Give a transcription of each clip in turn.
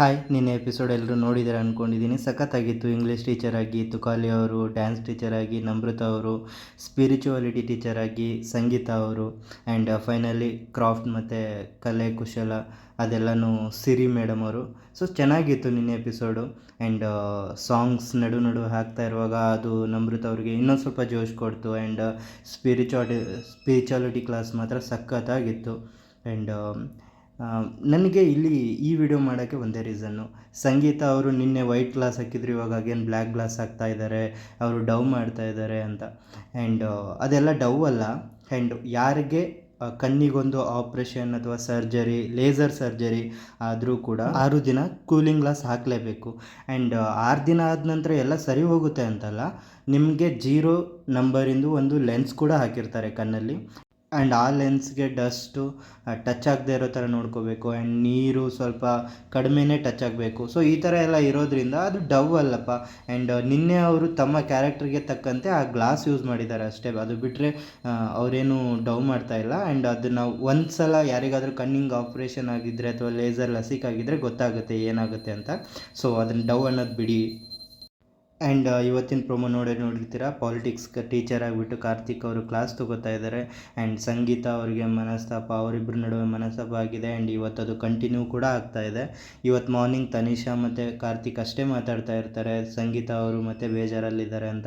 Hi, ನಿನ್ನೆ episode ಎಲ್ಲರೂ ನೋಡಿದ್ದಾರೆ ಅಂದ್ಕೊಂಡಿದ್ದೀನಿ ಸಖತ್ತಾಗಿತ್ತು. ಇಂಗ್ಲೀಷ್ ಟೀಚರ್ ಆಗಿ, ತುಕಾಲಿ ಅವರು ಡ್ಯಾನ್ಸ್ ಟೀಚರ್ ಆಗಿ, ನಮೃತ ಅವರು ಸ್ಪಿರಿಚುವಾಲಿಟಿ ಟೀಚರ್ ಆಗಿ, ಸಂಗೀತ ಅವರು ಆ್ಯಂಡ್ ಫೈನಲಿ ಕ್ರಾಫ್ಟ್ ಮತ್ತು ಕಲೆ, ಕುಶಲ, ಅದೆಲ್ಲನೂ ಸಿರಿ ಮೇಡಮ್ ಅವರು. ಸೊ ಚೆನ್ನಾಗಿತ್ತು ನಿನ್ನೆ ಎಪಿಸೋಡು. ಆ್ಯಂಡ್ ಸಾಂಗ್ಸ್ ನಡು ನಡು ಹಾಕ್ತಾ ಇರುವಾಗ ಅದು ನಮೃತ ಅವ್ರಿಗೆ ಇನ್ನೊಂದು ಸ್ವಲ್ಪ ಜೋಶ್ ಕೊಡ್ತು. ಆ್ಯಂಡ್ ಸ್ಪಿರಿಚುವಾಟಿ ಸ್ಪಿರಿಚುವಾಲಿಟಿ ಕ್ಲಾಸ್ ಮಾತ್ರ ಸಖತ್ತಾಗಿತ್ತು. ಆ್ಯಂಡ್ ನನಗೆ ಇಲ್ಲಿ ಈ ವಿಡಿಯೋ ಮಾಡೋಕ್ಕೆ ಒಂದೇ ರೀಸನ್ನು ಸಂಗೀತ ಅವರು ನಿನ್ನೆ ವೈಟ್ ಗ್ಲಾಸ್ ಹಾಕಿದ್ರು, ಇವಾಗ ಅಗೇನ್ ಬ್ಲ್ಯಾಕ್ ಗ್ಲಾಸ್ ಹಾಕ್ತಾ ಇದ್ದಾರೆ ಅವರು ಡವ್ ಮಾಡ್ತಾ ಇದ್ದಾರೆ ಅಂತ. ಆ್ಯಂಡ್ ಅದೆಲ್ಲ ಡವ್ ಅಲ್ಲ. ಆ್ಯಂಡ್ ಯಾರಿಗೆ ಕಣ್ಣಿಗೊಂದು ಆಪ್ರೇಷನ್ ಅಥವಾ ಸರ್ಜರಿ ಲೇಸರ್ ಸರ್ಜರಿ ಆದರೂ ಕೂಡ ಆರು ದಿನ ಕೂಲಿಂಗ್ ಗ್ಲಾಸ್ ಹಾಕಲೇಬೇಕು. ಆ್ಯಂಡ್ ಆರು ದಿನ ಆದ ನಂತರ ಎಲ್ಲ ಸರಿ ಹೋಗುತ್ತೆ ಅಂತಲ್ಲ, ನಿಮಗೆ ಜೀರೋ ನಂಬರಿಂದು ಒಂದು ಲೆನ್ಸ್ ಕೂಡ ಹಾಕಿರ್ತಾರೆ ಕಣ್ಣಲ್ಲಿ. ಆ್ಯಂಡ್ ಆ ಲೆನ್ಸ್ಗೆ ಡಸ್ಟು ಟಚ್ ಆಗದೆ ಇರೋ ಥರ ನೋಡ್ಕೋಬೇಕು ಆ್ಯಂಡ್ ನೀರು ಸ್ವಲ್ಪ ಕಡಿಮೆನೇ ಟಚ್ ಆಗಬೇಕು. ಸೊ ಈ ಥರ ಎಲ್ಲ ಇರೋದ್ರಿಂದ ಅದು ಡವ್ ಅಲ್ಲಪ್ಪ. ಆ್ಯಂಡ್ ನಿನ್ನೆ ಅವರು ತಮ್ಮ ಕ್ಯಾರೆಕ್ಟರ್ಗೆ ತಕ್ಕಂತೆ ಆ ಗ್ಲಾಸ್ ಯೂಸ್ ಮಾಡಿದ್ದಾರೆ ಅಷ್ಟೇ. ಅದು ಬಿಟ್ಟರೆ ಅವರೇನು ಡವ್ ಮಾಡ್ತಾ ಇಲ್ಲ. ಆ್ಯಂಡ್ ಅದನ್ನು ಒಂದು ಸಲ ಯಾರಿಗಾದರೂ ಕಣ್ಣಿಂಗ್ ಆಪ್ರೇಷನ್ ಆಗಿದ್ದರೆ ಅಥವಾ ಲೇಸರ್ ಲಸಿಕ್ ಆಗಿದ್ದರೆ ಗೊತ್ತಾಗುತ್ತೆ ಏನಾಗುತ್ತೆ ಅಂತ. ಸೊ ಅದನ್ನು ಡವ್ ಅನ್ನೋದು ಬಿಡಿ. ಆ್ಯಂಡ್ ಇವತ್ತಿನ ಪ್ರೊಮೋ ನೋಡಿ ನೋಡಿರ್ತೀರಾ? ಪಾಲಿಟಿಕ್ಸ್ ಟೀಚರ್ ಆಗಿಬಿಟ್ಟು ಕಾರ್ತಿಕ್ ಅವರು ಕ್ಲಾಸ್ ತಗೋತಾ ಇದ್ದಾರೆ ಆ್ಯಂಡ್ ಸಂಗೀತ ಅವರಿಗೆ ಮನಸ್ತಾಪ ಅವರಿಬ್ಬರ ನಡುವೆ ಮನಸ್ತಾಪ ಆಗಿದೆ. ಆ್ಯಂಡ್ ಇವತ್ತು ಅದು ಕಂಟಿನ್ಯೂ ಕೂಡ ಆಗ್ತಾ ಇದೆ. ಇವತ್ತು ಮಾರ್ನಿಂಗ್ ತನಿಷಾ ಮತ್ತು ಕಾರ್ತಿಕ್ ಅಷ್ಟೇ ಮಾತಾಡ್ತಾ ಇರ್ತಾರೆ. ಸಂಗೀತ ಅವರು ಮತ್ತೆ ಬೇಜಾರಲ್ಲಿದ್ದಾರೆ ಅಂತ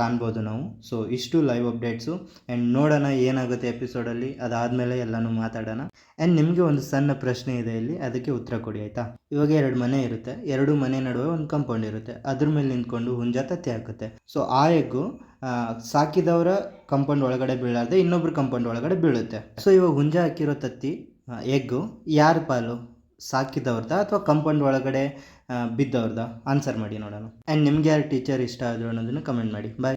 ಕಾಣ್ಬೋದು ನಾವು. ಸೊ ಇಷ್ಟು ಲೈವ್ ಅಪ್ಡೇಟ್ಸು ಆ್ಯಂಡ್ ನೋಡೋಣ ಏನಾಗುತ್ತೆ ಎಪಿಸೋಡಲ್ಲಿ ಅದಾದಮೇಲೆ ಎಲ್ಲನೂ ಮಾತಾಡೋಣ. ಆ್ಯಂಡ್ ನಿಮಗೆ ಒಂದು ಸಣ್ಣ ಪ್ರಶ್ನೆ ಇದೆ ಇಲ್ಲಿ. ಅದಕ್ಕೆ ಉತ್ತರ ಕೊಡಿ, ಆಯಿತಾ? ಇವಾಗ ಎರಡು ಮನೆ ಇರುತ್ತೆ. ಎರಡು ಮನೆ ನಡುವೆ ಒಂದು ಕಂಪೌಂಡ್ ಇರುತ್ತೆ. ಅದ್ರ ಮೇಲೆ ನಿಂತ್ಕೊಂಡು ಹುಂಜ ತತ್ತಿ ಹಾಕುತ್ತೆ ಸೊ ಆ ಎಗ್ಗು ಸಾಕಿದವರ ಕಂಪೌಂಡ್ ಒಳಗಡೆ ಬೀಳಾರ್ದೆ ಇನ್ನೊಬ್ರು ಕಂಪೌಂಡ್ ಒಳಗಡೆ ಬೀಳುತ್ತೆ. ಸೊ ಇವಾಗ ಹುಂಜ ಹಾಕಿರೋ ತತ್ತಿ ಎಗ್ಗು ಯಾರ ಪಾಲು? ಸಾಕಿದವ್ರದ ಅಥವಾ ಕಂಪೌಂಡ್ ಒಳಗಡೆ ಬಿದ್ದವ್ರದ? ಆನ್ಸರ್ ಮಾಡಿ ನೋಡೋಣ. ಆ್ಯಂಡ್ ನಿಮ್ಗೆ ಯಾರು ಟೀಚರ್ ಇಷ್ಟ ಆದರು ಅನ್ನೋದನ್ನು ಕಮೆಂಟ್ ಮಾಡಿ. ಬಾಯ್